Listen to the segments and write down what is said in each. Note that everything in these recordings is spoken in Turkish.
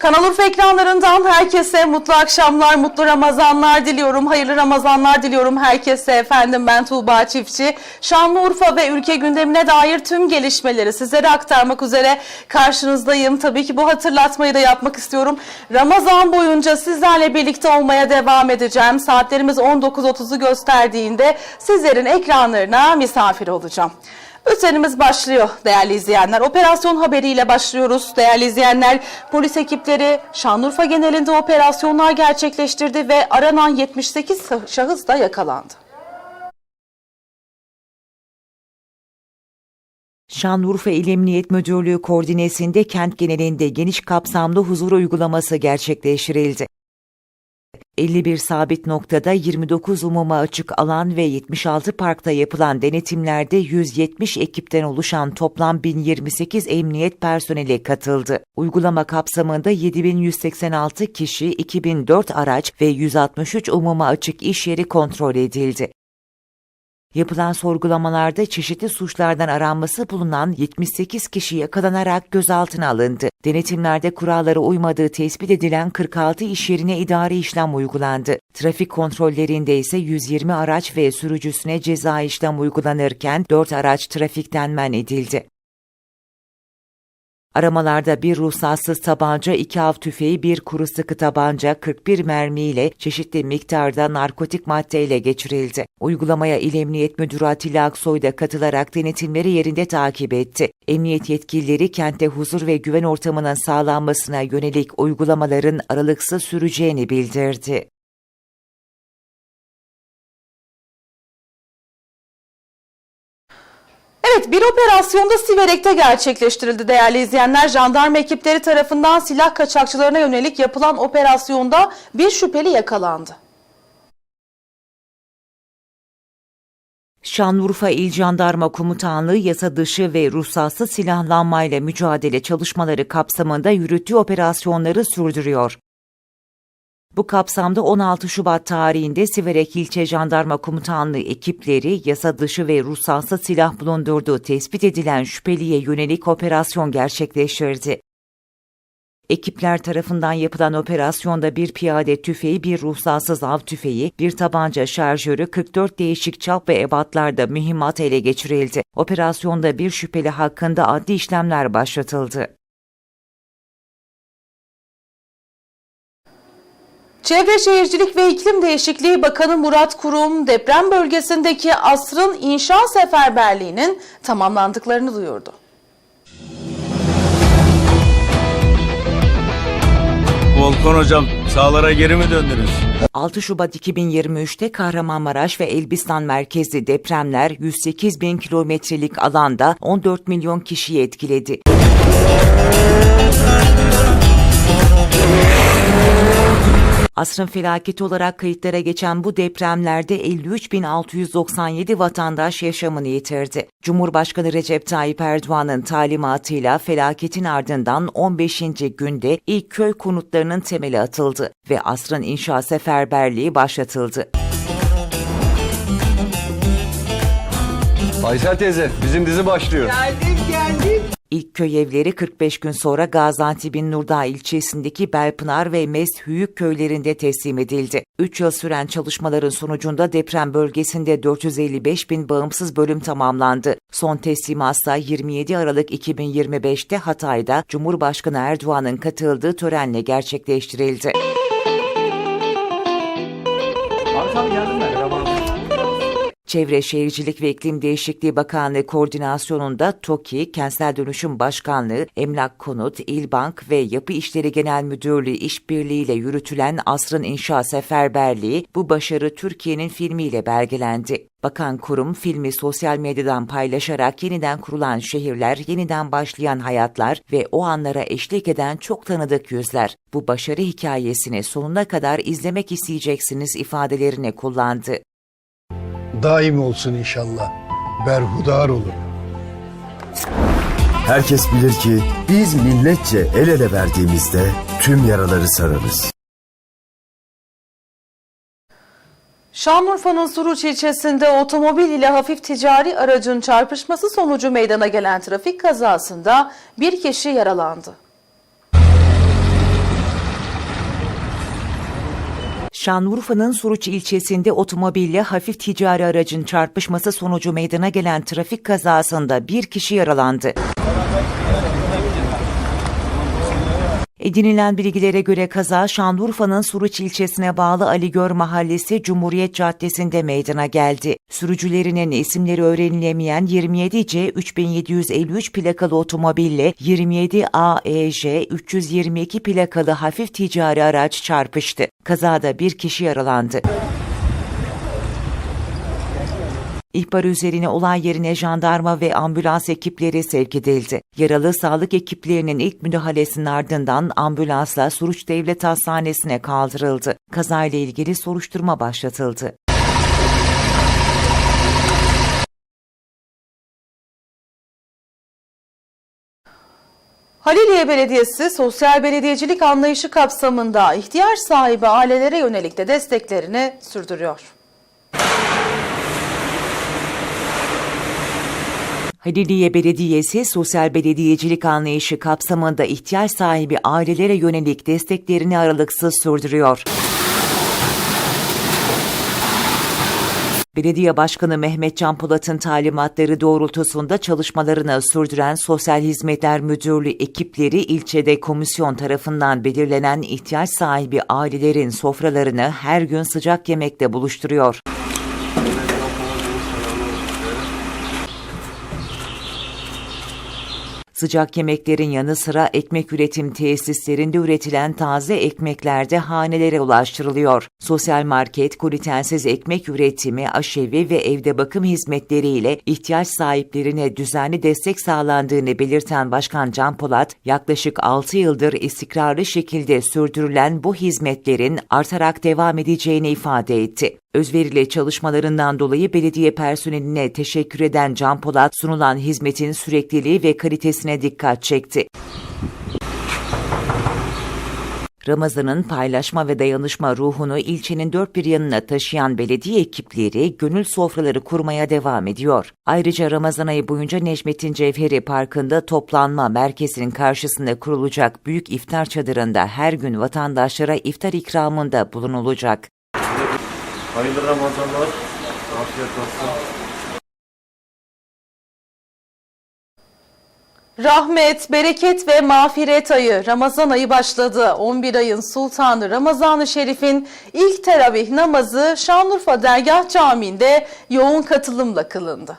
Kanal Urfa ekranlarından herkese mutlu akşamlar, mutlu Ramazanlar diliyorum. Hayırlı Ramazanlar diliyorum herkese. Efendim ben Tuğba Çiftçi. Şanlıurfa ve ülke gündemine dair tüm gelişmeleri sizlere aktarmak üzere karşınızdayım. Tabii ki bu hatırlatmayı da yapmak istiyorum. Ramazan boyunca sizlerle birlikte olmaya devam edeceğim. Saatlerimiz 19.30'u gösterdiğinde sizlerin ekranlarına misafir olacağım. Bültenimiz başlıyor değerli izleyenler. Operasyon haberiyle başlıyoruz değerli izleyenler. Polis ekipleri Şanlıurfa genelinde operasyonlar gerçekleştirdi ve aranan 78 şahıs da yakalandı. Şanlıurfa İl Emniyet Müdürlüğü koordinesinde kent genelinde geniş kapsamlı huzur uygulaması gerçekleştirildi. 51 sabit noktada 29 umuma açık alan ve 76 parkta yapılan denetimlerde 170 ekipten oluşan toplam 1028 emniyet personeli katıldı. Uygulama kapsamında 7186 kişi, 2004 araç ve 163 umuma açık iş yeri kontrol edildi. Yapılan sorgulamalarda çeşitli suçlardan aranması bulunan 78 kişi yakalanarak gözaltına alındı. Denetimlerde kurallara uymadığı tespit edilen 46 iş yerine idari işlem uygulandı. Trafik kontrollerinde ise 120 araç ve sürücüsüne ceza işlem uygulanırken 4 araç trafikten men edildi. Aramalarda bir ruhsatsız tabanca, iki av tüfeği, bir kuru sıkı tabanca, 41 mermiyle çeşitli miktarda narkotik maddeyle geçirildi. Uygulamaya İl Emniyet Müdürü Atilla Aksoy da katılarak denetimleri yerinde takip etti. Emniyet yetkilileri kentte huzur ve güven ortamının sağlanmasına yönelik uygulamaların aralıksız süreceğini bildirdi. Evet bir operasyonda Siverek'te gerçekleştirildi değerli izleyenler. Jandarma ekipleri tarafından silah kaçakçılarına yönelik yapılan operasyonda bir şüpheli yakalandı. Şanlıurfa İl Jandarma Komutanlığı yasa dışı ve ruhsatsız silahlanmayla mücadele çalışmaları kapsamında yürüttüğü operasyonları sürdürüyor. Bu kapsamda 16 Şubat tarihinde Siverek İlçe Jandarma Komutanlığı ekipleri yasa dışı ve ruhsatsız silah bulundurduğu tespit edilen şüpheliye yönelik operasyon gerçekleştirdi. Ekipler tarafından yapılan operasyonda bir piyade tüfeği, bir ruhsatsız av tüfeği, bir tabanca şarjörü, 44 değişik çap ve ebatlarda mühimmat ele geçirildi. Operasyonda bir şüpheli hakkında adli işlemler başlatıldı. Çevre Şehircilik ve İklim Değişikliği Bakanı Murat Kurum deprem bölgesindeki asrın inşa seferberliğinin tamamlandıklarını duyurdu. Volkan hocam sağlara geri mi döndünüz? 6 Şubat 2023'te Kahramanmaraş ve Elbistan merkezli depremler 108 bin kilometrelik alanda 14 milyon kişiyi etkiledi. Asrın felaketi olarak kayıtlara geçen bu depremlerde 53.697 vatandaş yaşamını yitirdi. Cumhurbaşkanı Recep Tayyip Erdoğan'ın talimatıyla felaketin ardından 15. günde ilk köy konutlarının temeli atıldı ve asrın inşa seferberliği başlatıldı. Aysel teyze bizim dizi başlıyor. İlk köy evleri 45 gün sonra Gaziantep'in Nurdağ ilçesindeki Belpınar ve Mes Hüyük köylerinde teslim edildi. 3 yıl süren çalışmaların sonucunda deprem bölgesinde 455 bin bağımsız bölüm tamamlandı. Son teslimatsa 27 Aralık 2025'te Hatay'da Cumhurbaşkanı Erdoğan'ın katıldığı törenle gerçekleştirildi. Çevre Şehircilik ve İklim Değişikliği Bakanlığı koordinasyonunda TOKİ, Kentsel Dönüşüm Başkanlığı, Emlak Konut, İlbank ve Yapı İşleri Genel Müdürlüğü işbirliğiyle yürütülen Asrın İnşa Seferberliği bu başarı Türkiye'nin filmiyle belgelendi. Bakan kurum filmi sosyal medyadan paylaşarak yeniden kurulan şehirler, yeniden başlayan hayatlar ve o anlara eşlik eden çok tanıdık yüzler. Bu başarı hikayesini sonuna kadar izlemek isteyeceksiniz ifadelerini kullandı. Daim olsun inşallah. Berhudar olun. Herkes bilir ki biz milletçe el ele verdiğimizde tüm yaraları sararız. Şanlıurfa'nın Suruç ilçesinde otomobil ile hafif ticari aracın çarpışması sonucu meydana gelen trafik kazasında bir kişi yaralandı. Şanlıurfa'nın Suruç ilçesinde otomobille hafif ticari aracın çarpışması sonucu meydana gelen trafik kazasında bir kişi yaralandı. Edinilen bilgilere göre kaza Şanlıurfa'nın Suruç ilçesine bağlı Aligör Mahallesi Cumhuriyet Caddesi'nde meydana geldi. Sürücülerinin isimleri öğrenilemeyen 27C 3753 plakalı otomobille 27 AEJ 322 plakalı hafif ticari araç çarpıştı. Kazada bir kişi yaralandı. İhbar üzerine olay yerine jandarma ve ambulans ekipleri sevk edildi. Yaralı sağlık ekiplerinin ilk müdahalesinin ardından ambulansla Suruç Devlet Hastanesi'ne kaldırıldı. Kazayla ilgili soruşturma başlatıldı. Haliliye Belediyesi sosyal belediyecilik anlayışı kapsamında ihtiyaç sahibi ailelere yönelik de desteklerini sürdürüyor. Haliliye Belediyesi sosyal belediyecilik anlayışı kapsamında ihtiyaç sahibi ailelere yönelik desteklerini aralıksız sürdürüyor. Belediye Başkanı Mehmet Can Polat'ın talimatları doğrultusunda çalışmalarını sürdüren Sosyal Hizmetler Müdürlüğü ekipleri ilçede komisyon tarafından belirlenen ihtiyaç sahibi ailelerin sofralarını her gün sıcak yemekle buluşturuyor. Sıcak yemeklerin yanı sıra ekmek üretim tesislerinde üretilen taze ekmekler de hanelere ulaştırılıyor. Sosyal market, glutensiz ekmek üretimi, aşevi ve evde bakım hizmetleriyle ihtiyaç sahiplerine düzenli destek sağlandığını belirten Başkan Can Polat, yaklaşık 6 yıldır istikrarlı şekilde sürdürülen bu hizmetlerin artarak devam edeceğini ifade etti. Özverili çalışmalarından dolayı belediye personeline teşekkür eden Can Polat sunulan hizmetin sürekliliği ve kalitesine dikkat çekti. Ramazan'ın paylaşma ve dayanışma ruhunu ilçenin dört bir yanına taşıyan belediye ekipleri gönül sofraları kurmaya devam ediyor. Ayrıca Ramazan ayı boyunca Necmettin Cevheri Parkı'nda toplanma merkezinin karşısında kurulacak büyük iftar çadırında her gün vatandaşlara iftar ikramında bulunulacak. Hayırlı Ramazanlar. Afiyet olsun. Rahmet, bereket ve mağfiret ayı Ramazan ayı başladı. 11 ayın sultanı Ramazan-ı Şerif'in ilk teravih namazı Şanlıurfa Dergah Camii'nde yoğun katılımla kılındı.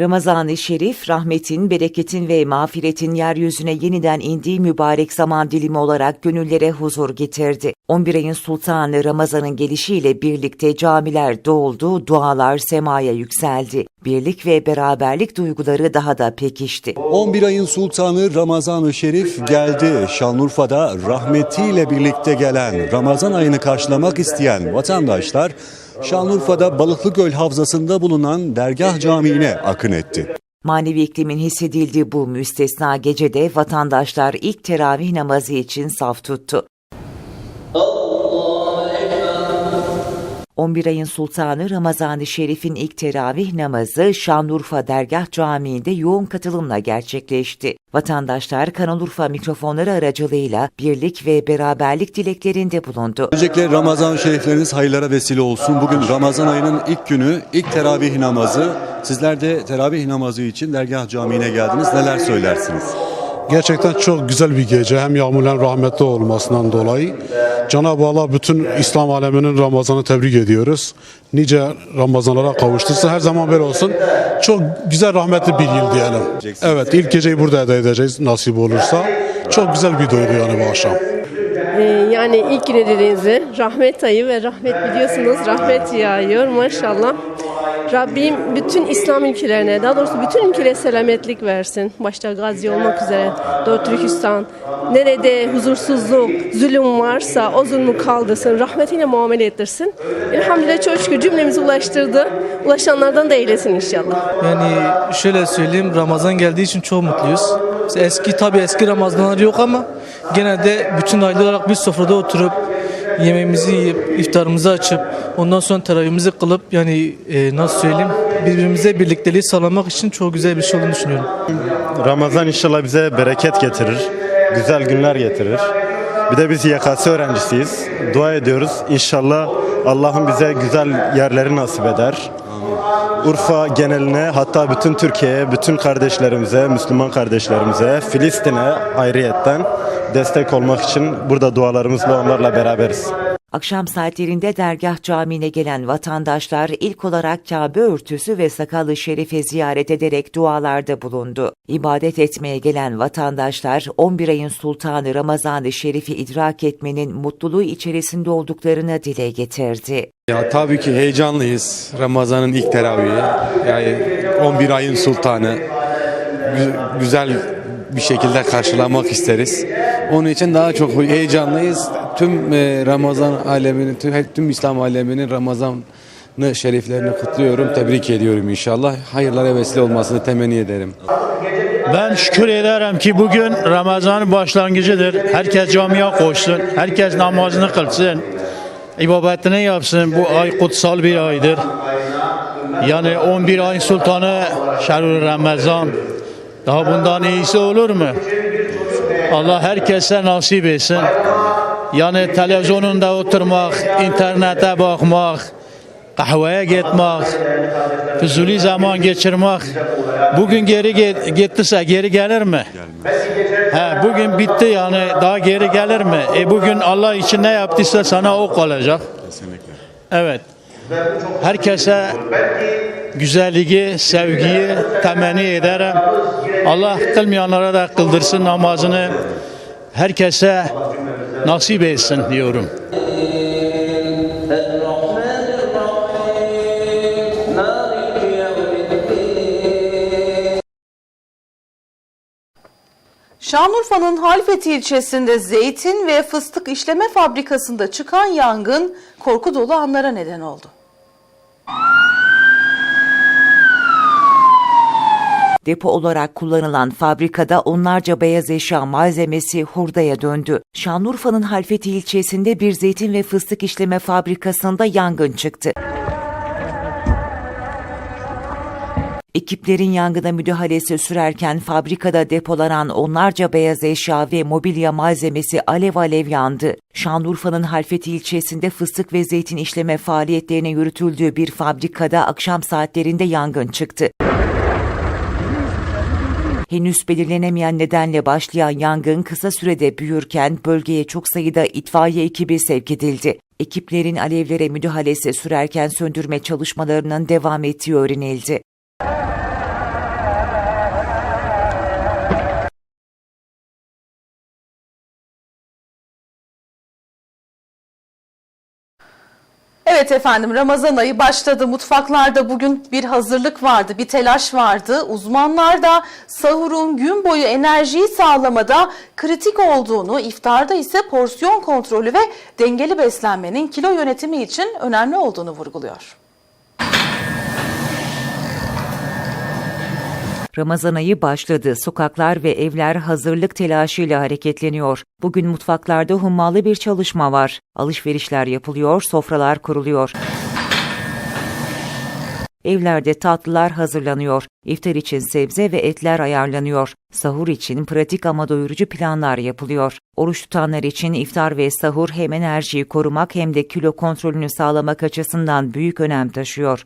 Ramazan-ı Şerif, rahmetin, bereketin ve mağfiretin yeryüzüne yeniden indiği mübarek zaman dilimi olarak gönüllere huzur getirdi. 11 ayın sultanı Ramazan'ın gelişiyle birlikte camiler doldu, dualar semaya yükseldi. Birlik ve beraberlik duyguları daha da pekişti. 11 ayın sultanı Ramazan-ı Şerif geldi. Şanlıurfa'da rahmetiyle birlikte gelen Ramazan ayını karşılamak isteyen vatandaşlar Şanlıurfa'da Balıklıgöl Havzası'nda bulunan Dergah Camii'ne akın etti. Manevi iklimin hissedildiği bu müstesna gecede vatandaşlar ilk teravih namazı için saf tuttu. 11 ayın sultanı Ramazan-ı Şerif'in ilk teravih namazı Şanlıurfa Dergah Camii'nde yoğun katılımla gerçekleşti. Vatandaşlar Kanalurfa mikrofonları aracılığıyla birlik ve beraberlik dileklerinde bulundu. Öncelikle Ramazan şerifleriniz hayırlara vesile olsun. Bugün Ramazan ayının ilk günü, ilk teravih namazı. Sizler de teravih namazı için Dergah Camii'ne geldiniz. Neler söylersiniz? Gerçekten çok güzel bir gece. Hem yağmurların rahmetli olmasından dolayı. Cenab-ı Allah bütün İslam aleminin Ramazan'ı tebrik ediyoruz. Nice Ramazanlara kavuştursun. Her zaman böyle olsun. Çok güzel rahmetli bir yıl diyelim. Evet ilk geceyi burada eda edeceğiz nasip olursa. Çok güzel bir duygu yani bu akşam. Ee, yani ilk güne dediğinizde rahmet ayı ve rahmet biliyorsunuz rahmet yağıyor maşallah. Rabbim bütün İslam ülkelerine, daha doğrusu bütün ülkelere selametlik versin. Başta Gazi olmak üzere, Doğu Türkistan. Nerede huzursuzluk, zulüm varsa o zulmü kaldırsın, rahmetiyle muamele ettirsin. Elhamdülillah çok şükür cümlemizi ulaştırdı. Ulaşanlardan da eylesin inşallah. Yani şöyle söyleyeyim Ramazan geldiği için çok mutluyuz. Eski tabi eski Ramazanlar yok ama gene de bütün aile olarak bir sofrada oturup yemeğimizi yiyip iftarımızı açıp ondan sonra teravihimizi kılıp yani e, nasıl söyleyeyim birbirimize birlikteliği sağlamak için çok güzel bir şey olduğunu düşünüyorum. Ramazan inşallah bize bereket getirir. güzel günler getirir. Bir de biz YKS öğrencisiyiz. Dua ediyoruz. İnşallah Allah'ım bize güzel yerleri nasip eder. Urfa geneline hatta bütün Türkiye'ye, bütün kardeşlerimize, Müslüman kardeşlerimize, Filistin'e ayrıyetten destek olmak için burada dualarımızla onlarla beraberiz. Akşam saatlerinde dergah camiine gelen vatandaşlar ilk olarak Kabe örtüsü ve sakallı şerifi ziyaret ederek dualarda bulundu. İbadet etmeye gelen vatandaşlar 11 ayın sultanı Ramazan-ı Şerif'i idrak etmenin mutluluğu içerisinde olduklarını dile getirdi. Ya tabii ki heyecanlıyız. Ramazan'ın ilk teravihi. Yani 11 ayın sultanı. Gü- Güzel bir şekilde karşılamak isteriz. Onun için daha çok heyecanlıyız. Tüm e, Ramazan aleminin, tüm, tüm İslam aleminin Ramazan'ı şeriflerini kutluyorum. Tebrik ediyorum inşallah. Hayırlara vesile olmasını temenni ederim. Ben şükür ederim ki bugün Ramazan başlangıcıdır. Herkes camiye koşsun, herkes namazını kılsın, ibadetini yapsın. Bu ay kutsal bir aydır. Yani 11 ay sultanı şerur Ramazan. Daha bundan iyisi olur mu? Allah herkese nasip etsin. Yani televizyonunda oturmak, internete bakmak, kahveye gitmek, füzuli zaman geçirmek bugün geri ge- gittiyse geri gelir mi? He, bugün bitti yani daha geri gelir mi? E bugün Allah için ne yaptıysa sana o kalacak. Evet. Herkese güzelliği, sevgiyi temenni ederim. Allah kılmayanlara da kıldırsın namazını. Herkese nasip etsin diyorum. Şanlıurfa'nın Halfeti ilçesinde zeytin ve fıstık işleme fabrikasında çıkan yangın korku dolu anlara neden oldu. Depo olarak kullanılan fabrikada onlarca beyaz eşya malzemesi hurdaya döndü. Şanlıurfa'nın Halfeti ilçesinde bir zeytin ve fıstık işleme fabrikasında yangın çıktı. Ekiplerin yangına müdahalesi sürerken fabrikada depolanan onlarca beyaz eşya ve mobilya malzemesi alev alev yandı. Şanlıurfa'nın Halfeti ilçesinde fıstık ve zeytin işleme faaliyetlerine yürütüldüğü bir fabrikada akşam saatlerinde yangın çıktı. Henüz belirlenemeyen nedenle başlayan yangın kısa sürede büyürken bölgeye çok sayıda itfaiye ekibi sevk edildi. Ekiplerin alevlere müdahalesi sürerken söndürme çalışmalarının devam ettiği öğrenildi. Evet efendim Ramazan ayı başladı. Mutfaklarda bugün bir hazırlık vardı, bir telaş vardı. Uzmanlar da sahurun gün boyu enerjiyi sağlamada kritik olduğunu, iftarda ise porsiyon kontrolü ve dengeli beslenmenin kilo yönetimi için önemli olduğunu vurguluyor. Ramazan ayı başladı. Sokaklar ve evler hazırlık telaşıyla hareketleniyor. Bugün mutfaklarda hummalı bir çalışma var. Alışverişler yapılıyor, sofralar kuruluyor. Evlerde tatlılar hazırlanıyor. İftar için sebze ve etler ayarlanıyor. Sahur için pratik ama doyurucu planlar yapılıyor. Oruç tutanlar için iftar ve sahur hem enerjiyi korumak hem de kilo kontrolünü sağlamak açısından büyük önem taşıyor.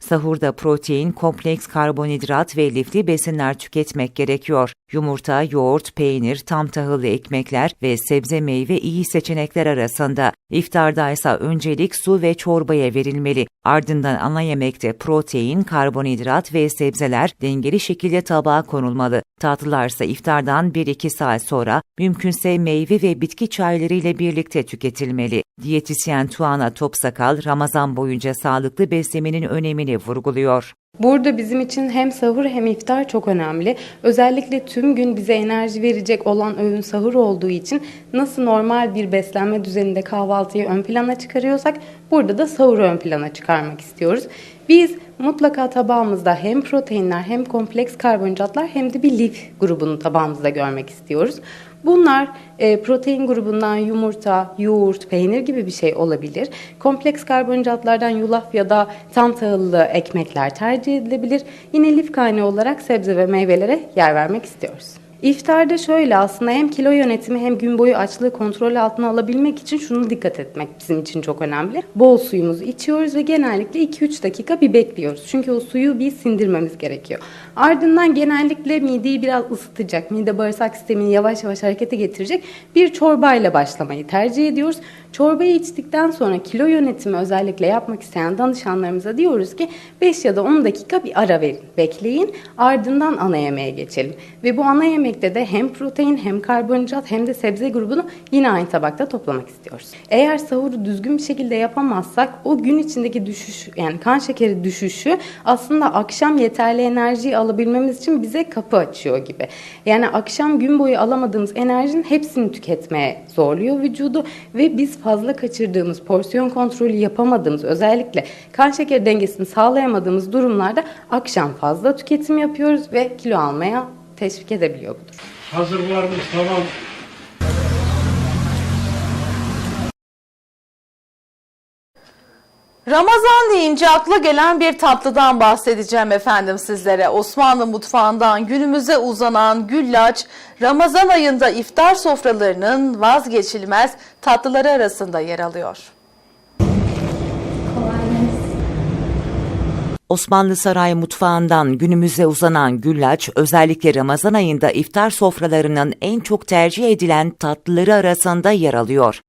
Sahurda protein, kompleks karbonhidrat ve lifli besinler tüketmek gerekiyor. Yumurta, yoğurt, peynir, tam tahıllı ekmekler ve sebze meyve iyi seçenekler arasında. İftarda ise öncelik su ve çorbaya verilmeli. Ardından ana yemekte protein, karbonhidrat ve sebzeler dengeli şekilde tabağa konulmalı. Tatlılarsa iftardan 1-2 saat sonra mümkünse meyve ve bitki çayları ile birlikte tüketilmeli. Diyetisyen Tuana Topsakal, Ramazan boyunca sağlıklı beslemenin önemini vurguluyor. Burada bizim için hem sahur hem iftar çok önemli. Özellikle tüm gün bize enerji verecek olan öğün sahur olduğu için nasıl normal bir beslenme düzeninde kahvaltıyı ön plana çıkarıyorsak burada da sahuru ön plana çıkarmak istiyoruz. Biz mutlaka tabağımızda hem proteinler hem kompleks karbonhidratlar hem de bir lif grubunu tabağımızda görmek istiyoruz. Bunlar e, protein grubundan yumurta, yoğurt, peynir gibi bir şey olabilir. Kompleks karbonhidratlardan yulaf ya da tam tahıllı ekmekler tercih edilebilir. Yine lif kaynağı olarak sebze ve meyvelere yer vermek istiyoruz. İftarda şöyle aslında hem kilo yönetimi hem gün boyu açlığı kontrol altına alabilmek için şunu dikkat etmek bizim için çok önemli. Bol suyumuzu içiyoruz ve genellikle 2-3 dakika bir bekliyoruz. Çünkü o suyu bir sindirmemiz gerekiyor. Ardından genellikle mideyi biraz ısıtacak, mide bağırsak sistemini yavaş yavaş harekete getirecek bir çorbayla başlamayı tercih ediyoruz. Çorbayı içtikten sonra kilo yönetimi özellikle yapmak isteyen danışanlarımıza diyoruz ki 5 ya da 10 dakika bir ara verin, bekleyin. Ardından ana yemeğe geçelim. Ve bu ana yemekte de hem protein hem karbonhidrat hem de sebze grubunu yine aynı tabakta toplamak istiyoruz. Eğer sahuru düzgün bir şekilde yapamazsak o gün içindeki düşüş yani kan şekeri düşüşü aslında akşam yeterli enerjiyi alabilmemiz için bize kapı açıyor gibi. Yani akşam gün boyu alamadığımız enerjinin hepsini tüketmeye zorluyor vücudu ve biz fazla kaçırdığımız, porsiyon kontrolü yapamadığımız, özellikle kan şekeri dengesini sağlayamadığımız durumlarda akşam fazla tüketim yapıyoruz ve kilo almaya teşvik edebiliyor bu durum. Hazır varmış tamam. Ramazan deyince akla gelen bir tatlıdan bahsedeceğim efendim sizlere. Osmanlı mutfağından günümüze uzanan güllaç, Ramazan ayında iftar sofralarının vazgeçilmez tatlıları arasında yer alıyor. Osmanlı Saray mutfağından günümüze uzanan güllaç, özellikle Ramazan ayında iftar sofralarının en çok tercih edilen tatlıları arasında yer alıyor.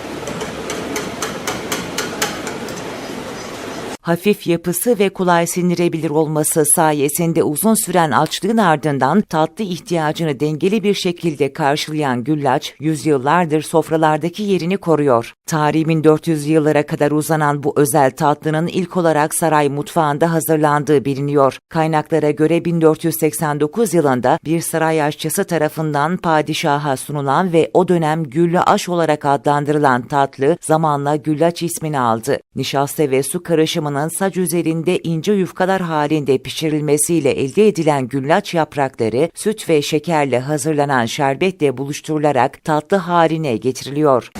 Hafif yapısı ve kolay sinirebilir olması sayesinde uzun süren açlığın ardından tatlı ihtiyacını dengeli bir şekilde karşılayan güllaç, yüzyıllardır sofralardaki yerini koruyor. Tarihin 400 yıllara kadar uzanan bu özel tatlının ilk olarak saray mutfağında hazırlandığı biliniyor. Kaynaklara göre 1489 yılında bir saray aşçısı tarafından padişaha sunulan ve o dönem güllü aş olarak adlandırılan tatlı zamanla güllaç ismini aldı. Nişasta ve su karışımının saç üzerinde ince yufkalar halinde pişirilmesiyle elde edilen güllaç yaprakları süt ve şekerle hazırlanan şerbetle buluşturularak tatlı haline getiriliyor.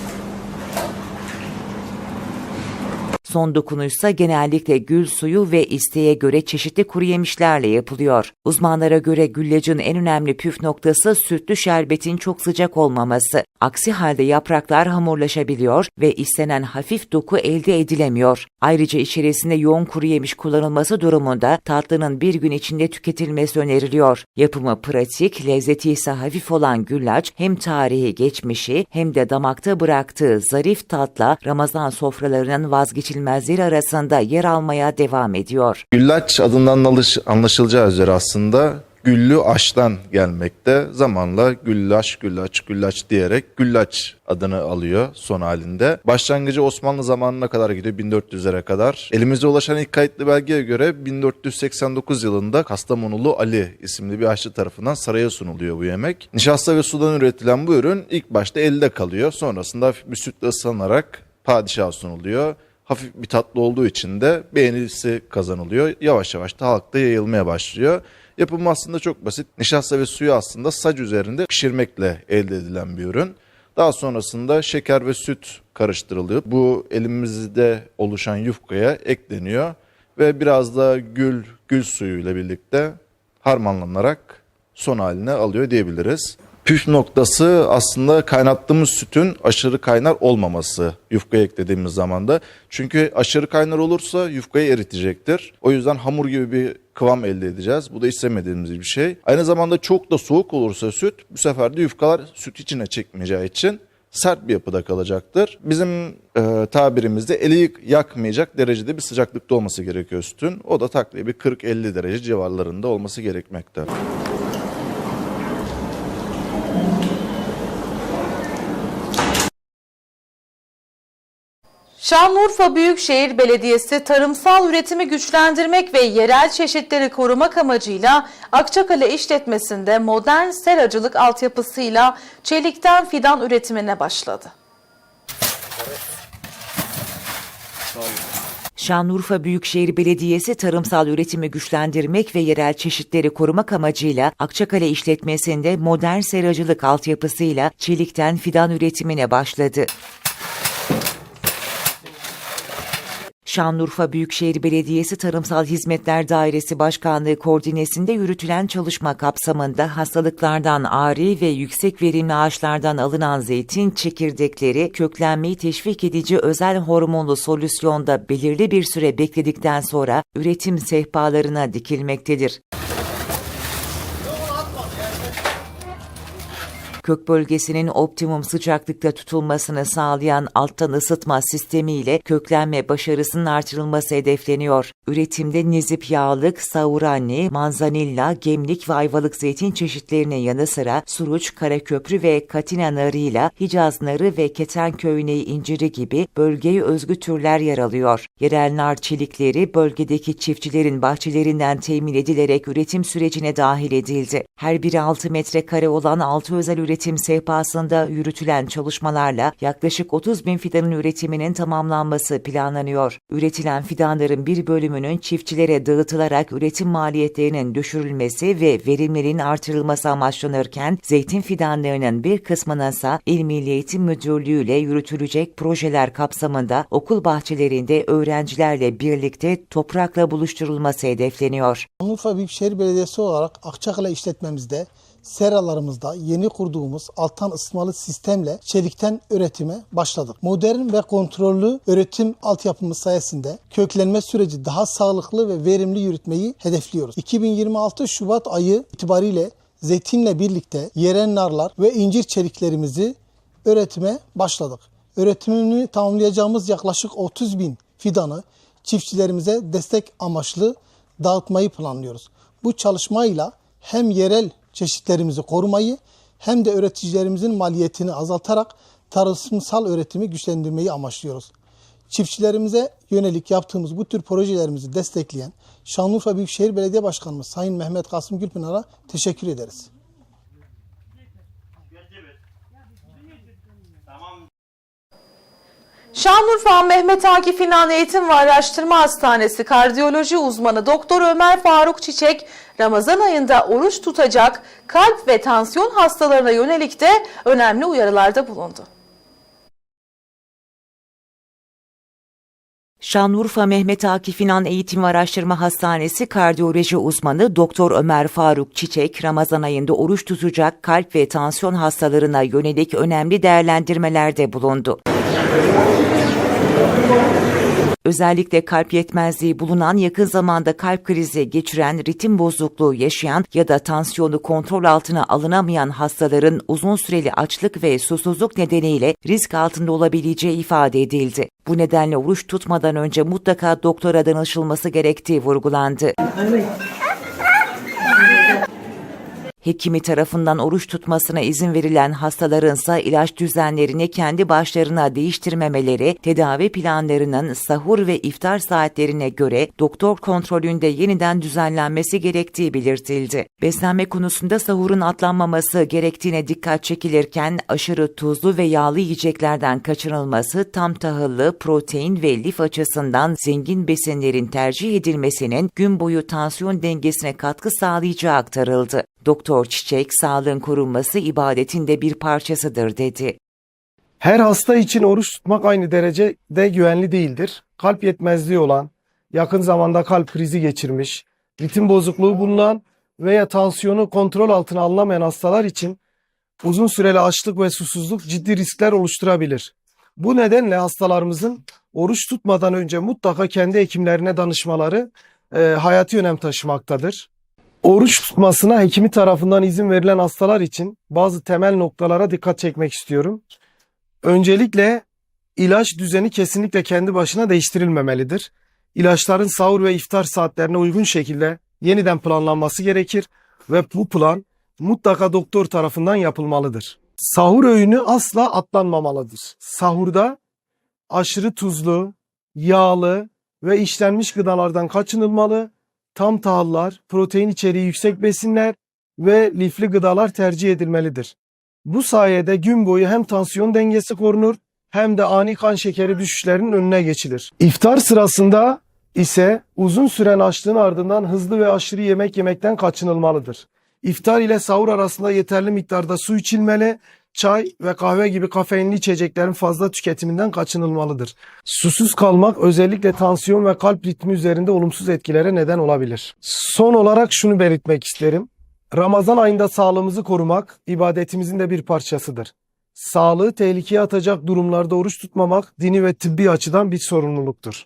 Son dokunuşsa genellikle gül suyu ve isteğe göre çeşitli kuru yemişlerle yapılıyor. Uzmanlara göre güllacın en önemli püf noktası sütlü şerbetin çok sıcak olmaması. Aksi halde yapraklar hamurlaşabiliyor ve istenen hafif doku elde edilemiyor. Ayrıca içerisinde yoğun kuru yemiş kullanılması durumunda tatlının bir gün içinde tüketilmesi öneriliyor. Yapımı pratik, lezzeti ise hafif olan güllaç hem tarihi geçmişi hem de damakta bıraktığı zarif tatla Ramazan sofralarının vazgeçilmezleri arasında yer almaya devam ediyor. Güllaç adından anlaşılacağı üzere aslında güllü aştan gelmekte. Zamanla güllaç, güllaç, güllaç diyerek güllaç adını alıyor son halinde. Başlangıcı Osmanlı zamanına kadar gidiyor 1400'lere kadar. Elimize ulaşan ilk kayıtlı belgeye göre 1489 yılında Kastamonulu Ali isimli bir aşçı tarafından saraya sunuluyor bu yemek. Nişasta ve sudan üretilen bu ürün ilk başta elde kalıyor. Sonrasında bir sütle ıslanarak padişaha sunuluyor hafif bir tatlı olduğu için de beğenilisi kazanılıyor. Yavaş yavaş da halkta yayılmaya başlıyor. Yapımı aslında çok basit. Nişasta ve suyu aslında sac üzerinde pişirmekle elde edilen bir ürün. Daha sonrasında şeker ve süt karıştırılıyor. Bu elimizde oluşan yufkaya ekleniyor ve biraz da gül, gül suyu ile birlikte harmanlanarak son haline alıyor diyebiliriz. Püf noktası aslında kaynattığımız sütün aşırı kaynar olmaması yufkaya eklediğimiz zaman da. Çünkü aşırı kaynar olursa yufkayı eritecektir. O yüzden hamur gibi bir kıvam elde edeceğiz. Bu da istemediğimiz bir şey. Aynı zamanda çok da soğuk olursa süt bu sefer de yufkalar süt içine çekmeyeceği için sert bir yapıda kalacaktır. Bizim e, tabirimizde eli yakmayacak derecede bir sıcaklıkta olması gerekiyor sütün. O da takribi 40-50 derece civarlarında olması gerekmekte. Şanlıurfa Büyükşehir Belediyesi tarımsal üretimi güçlendirmek ve yerel çeşitleri korumak amacıyla Akçakale işletmesinde modern seracılık altyapısıyla çelikten fidan üretimine başladı. Şanlıurfa Büyükşehir Belediyesi tarımsal üretimi güçlendirmek ve yerel çeşitleri korumak amacıyla Akçakale işletmesinde modern seracılık altyapısıyla çelikten fidan üretimine başladı. Şanlıurfa Büyükşehir Belediyesi Tarımsal Hizmetler Dairesi Başkanlığı koordinesinde yürütülen çalışma kapsamında hastalıklardan ari ve yüksek verimli ağaçlardan alınan zeytin çekirdekleri köklenmeyi teşvik edici özel hormonlu solüsyonda belirli bir süre bekledikten sonra üretim sehpalarına dikilmektedir. Kök bölgesinin optimum sıcaklıkta tutulmasını sağlayan alttan ısıtma sistemiyle köklenme başarısının artırılması hedefleniyor. Üretimde nizip yağlık, saurani, manzanilla, gemlik ve ayvalık zeytin çeşitlerinin yanı sıra suruç, karaköprü ve katina narıyla Hicaz narı ve ketenköy ineği inciri gibi bölgeye özgü türler yer alıyor. Yerel nar çelikleri bölgedeki çiftçilerin bahçelerinden temin edilerek üretim sürecine dahil edildi. Her biri 6 metrekare olan 6 özel üretim sehpasında yürütülen çalışmalarla yaklaşık 30 bin fidanın üretiminin tamamlanması planlanıyor. Üretilen fidanların bir bölümünün çiftçilere dağıtılarak üretim maliyetlerinin düşürülmesi ve verimlerin artırılması amaçlanırken zeytin fidanlarının bir kısmına ise İl Milli Eğitim Müdürlüğü ile yürütülecek projeler kapsamında okul bahçelerinde öğrencilerle birlikte toprakla buluşturulması hedefleniyor. Şanlıurfa Büyükşehir Belediyesi olarak Akçakale işletmemizde seralarımızda yeni kurduğumuz alttan ısıtmalı sistemle çelikten üretime başladık. Modern ve kontrollü üretim altyapımız sayesinde köklenme süreci daha sağlıklı ve verimli yürütmeyi hedefliyoruz. 2026 Şubat ayı itibariyle zeytinle birlikte yerel narlar ve incir çeliklerimizi üretime başladık. Üretimini tamamlayacağımız yaklaşık 30 bin fidanı çiftçilerimize destek amaçlı dağıtmayı planlıyoruz. Bu çalışmayla hem yerel çeşitlerimizi korumayı hem de üreticilerimizin maliyetini azaltarak tarımsal üretimi güçlendirmeyi amaçlıyoruz. Çiftçilerimize yönelik yaptığımız bu tür projelerimizi destekleyen Şanlıurfa Büyükşehir Belediye Başkanımız Sayın Mehmet Kasım Gülpınar'a teşekkür ederiz. Şanlıurfa Mehmet Akif İnan Eğitim ve Araştırma Hastanesi kardiyoloji uzmanı Doktor Ömer Faruk Çiçek, Ramazan ayında oruç tutacak kalp ve tansiyon hastalarına yönelik de önemli uyarılarda bulundu. Şanlıurfa Mehmet Akif İnan Eğitim ve Araştırma Hastanesi kardiyoloji uzmanı Doktor Ömer Faruk Çiçek, Ramazan ayında oruç tutacak kalp ve tansiyon hastalarına yönelik önemli değerlendirmelerde bulundu. Özellikle kalp yetmezliği bulunan yakın zamanda kalp krizi geçiren, ritim bozukluğu yaşayan ya da tansiyonu kontrol altına alınamayan hastaların uzun süreli açlık ve susuzluk nedeniyle risk altında olabileceği ifade edildi. Bu nedenle oruç tutmadan önce mutlaka doktora danışılması gerektiği vurgulandı. Hekimi tarafından oruç tutmasına izin verilen hastalarınsa ilaç düzenlerini kendi başlarına değiştirmemeleri, tedavi planlarının sahur ve iftar saatlerine göre doktor kontrolünde yeniden düzenlenmesi gerektiği belirtildi. Beslenme konusunda sahurun atlanmaması gerektiğine dikkat çekilirken aşırı tuzlu ve yağlı yiyeceklerden kaçınılması, tam tahıllı, protein ve lif açısından zengin besinlerin tercih edilmesinin gün boyu tansiyon dengesine katkı sağlayacağı aktarıldı. Doktor Çiçek, sağlığın korunması ibadetin de bir parçasıdır dedi. Her hasta için oruç tutmak aynı derecede güvenli değildir. Kalp yetmezliği olan, yakın zamanda kalp krizi geçirmiş, ritim bozukluğu bulunan veya tansiyonu kontrol altına alınamayan hastalar için uzun süreli açlık ve susuzluk ciddi riskler oluşturabilir. Bu nedenle hastalarımızın oruç tutmadan önce mutlaka kendi hekimlerine danışmaları e, hayati önem taşımaktadır. Oruç tutmasına hekimi tarafından izin verilen hastalar için bazı temel noktalara dikkat çekmek istiyorum. Öncelikle ilaç düzeni kesinlikle kendi başına değiştirilmemelidir. İlaçların sahur ve iftar saatlerine uygun şekilde yeniden planlanması gerekir ve bu plan mutlaka doktor tarafından yapılmalıdır. Sahur öğünü asla atlanmamalıdır. Sahurda aşırı tuzlu, yağlı ve işlenmiş gıdalardan kaçınılmalı tam tahıllar, protein içeriği yüksek besinler ve lifli gıdalar tercih edilmelidir. Bu sayede gün boyu hem tansiyon dengesi korunur hem de ani kan şekeri düşüşlerinin önüne geçilir. İftar sırasında ise uzun süren açlığın ardından hızlı ve aşırı yemek yemekten kaçınılmalıdır. İftar ile sahur arasında yeterli miktarda su içilmeli, çay ve kahve gibi kafeinli içeceklerin fazla tüketiminden kaçınılmalıdır. Susuz kalmak özellikle tansiyon ve kalp ritmi üzerinde olumsuz etkilere neden olabilir. Son olarak şunu belirtmek isterim. Ramazan ayında sağlığımızı korumak ibadetimizin de bir parçasıdır. Sağlığı tehlikeye atacak durumlarda oruç tutmamak dini ve tıbbi açıdan bir sorumluluktur.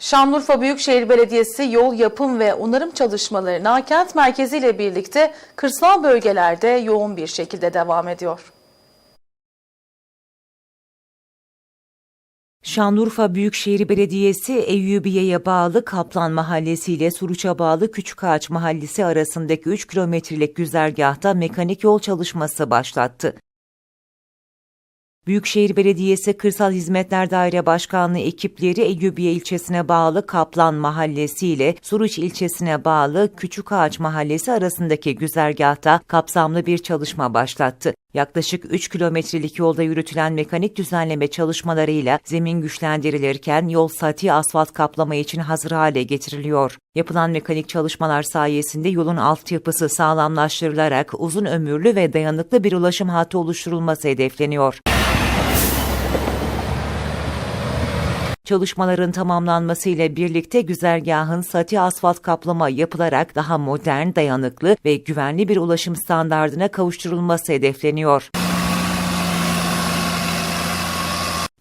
Şanlıurfa Büyükşehir Belediyesi yol yapım ve onarım çalışmalarına kent merkeziyle birlikte kırsal bölgelerde yoğun bir şekilde devam ediyor. Şanlıurfa Büyükşehir Belediyesi Eyyubiye'ye bağlı Kaplan Mahallesi ile Suruç'a bağlı Küçükağaç Mahallesi arasındaki 3 kilometrelik güzergahta mekanik yol çalışması başlattı. Büyükşehir Belediyesi Kırsal Hizmetler Daire Başkanlığı ekipleri Eyyubiye ilçesine bağlı Kaplan Mahallesi ile Suruç ilçesine bağlı Küçükağaç Mahallesi arasındaki güzergahta kapsamlı bir çalışma başlattı. Yaklaşık 3 kilometrelik yolda yürütülen mekanik düzenleme çalışmalarıyla zemin güçlendirilirken yol sati asfalt kaplama için hazır hale getiriliyor. Yapılan mekanik çalışmalar sayesinde yolun altyapısı sağlamlaştırılarak uzun ömürlü ve dayanıklı bir ulaşım hattı oluşturulması hedefleniyor. Çalışmaların tamamlanmasıyla birlikte güzergahın sati asfalt kaplama yapılarak daha modern, dayanıklı ve güvenli bir ulaşım standardına kavuşturulması hedefleniyor.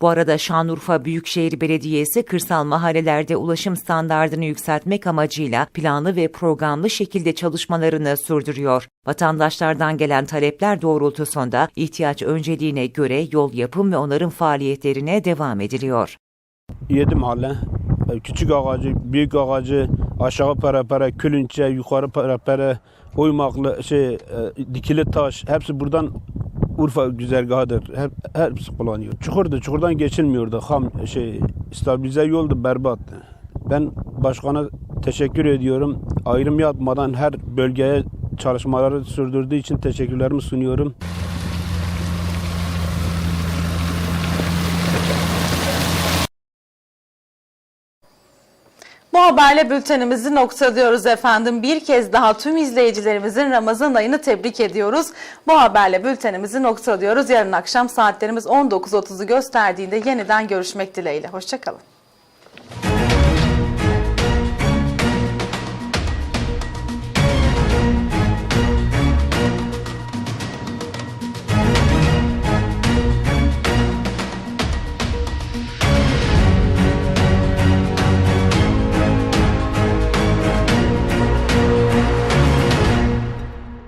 Bu arada Şanlıurfa Büyükşehir Belediyesi kırsal mahallelerde ulaşım standardını yükseltmek amacıyla planlı ve programlı şekilde çalışmalarını sürdürüyor. Vatandaşlardan gelen talepler doğrultusunda ihtiyaç önceliğine göre yol yapım ve onarım faaliyetlerine devam ediliyor. 7 mahalle. E, Küçük ağacı, büyük ağacı, aşağı perepere, külünçe, yukarı perepere, oymaklı şey, e, dikili taş hepsi buradan Urfa güzergahıdır. Hep, hepsi kullanıyor. Çukurdu, çukurdan geçilmiyordu. Ham şey, stabilize yoldu, berbattı. Ben başkana teşekkür ediyorum. Ayrım yapmadan her bölgeye çalışmaları sürdürdüğü için teşekkürlerimi sunuyorum. Haberle bültenimizi noktalıyoruz efendim. Bir kez daha tüm izleyicilerimizin Ramazan ayını tebrik ediyoruz. Bu haberle bültenimizi noktalıyoruz. Yarın akşam saatlerimiz 19.30'u gösterdiğinde yeniden görüşmek dileğiyle. Hoşçakalın.